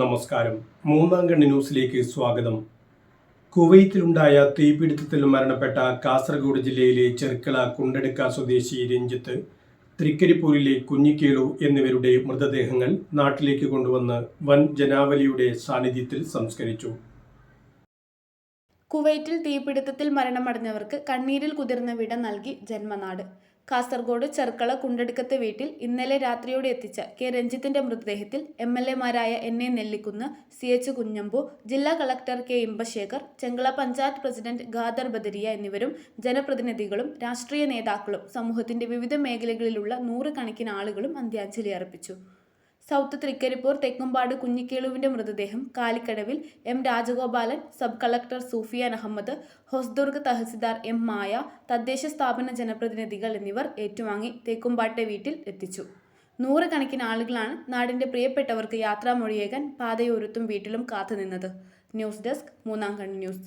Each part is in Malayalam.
നമസ്കാരം. മൂന്നാം കണ്ണി ന്യൂസിലേക്ക് സ്വാഗതം. കുവൈത്തിലുണ്ടായ തീപിടുത്തത്തിൽ മരണപ്പെട്ട കാസർഗോഡ് ജില്ലയിലെ ചെർക്കള കുണ്ടടുക്ക സ്വദേശി രഞ്ജിത്ത് തൃക്കരിപ്പൂരിലെ കുഞ്ഞിക്കേളു എന്നിവരുടെ മൃതദേഹങ്ങൾ നാട്ടിലേക്ക് കൊണ്ടുവന്ന് വൻ ജനാവലിയുടെ സാന്നിധ്യത്തിൽ സംസ്കരിച്ചു. കുവൈറ്റിൽ തീപിടുത്തത്തിൽ മരണമടഞ്ഞവർക്ക് കണ്ണീരിൽ കുതിർന്ന വിട നൽകി ജന്മനാട്. കാസർഗോഡ് ചെർക്കള കുണ്ടടുക്കത്തെ വീട്ടിൽ ഇന്നലെ രാത്രിയോടെ എത്തിച്ച കെ രഞ്ജിത്തിന്റെ മൃതദേഹത്തിൽ M L എമാരായ N A Nellikunnu C H Kunhambu ജില്ലാ collector K Inbasekar Chengala panchayat president Khader Badariya എന്നിവരും ജനപ്രതിനിധികളും രാഷ്ട്രീയ നേതാക്കളും സമൂഹത്തിന്റെ വിവിധ മേഖലകളിലുള്ള നൂറുകണക്കിന് ആളുകളും അന്ത്യാഞ്ജലി അർപ്പിച്ചു. സൗത്ത് തൃക്കരിപ്പൂർ തെക്കുംപാട് കുഞ്ഞിക്കേളുവിന്റെ മൃതദേഹം കാലിക്കടവിൽ M Rajagopalan sub collector Sufiyan Ahmed Hosdurg tahsildar M Maya തദ്ദേശ സ്ഥാപന ജനപ്രതിനിധികൾ എന്നിവർ ഏറ്റുവാങ്ങി തേക്കുംപാട്ടെ വീട്ടിൽ എത്തിച്ചു. നൂറുകണക്കിന് ആളുകളാണ് നാടിന്റെ പ്രിയപ്പെട്ടവർക്ക് യാത്രാമൊഴിയേകാൻ പാതയോരത്തും വീട്ടിലും കാത്തുനിന്നത്. ന്യൂസ് ഡെസ്ക് മൂന്നാം കണ്ണി ന്യൂസ്.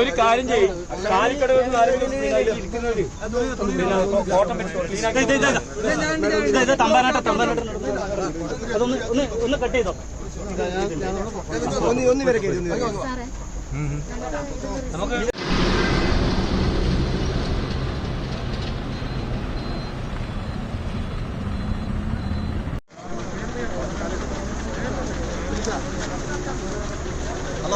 ഒരു കാര്യം ചെയ്യും. കാലിക്കടവ് ഇരിക്കുന്നവര്. പിന്നെ കോട്ടം തമ്പാനാട്ട തമ്പാനാട്ട. അതൊന്ന് ഒന്ന് ഒന്ന് കട്ട് ചെയ്തോ. നമുക്ക് ആ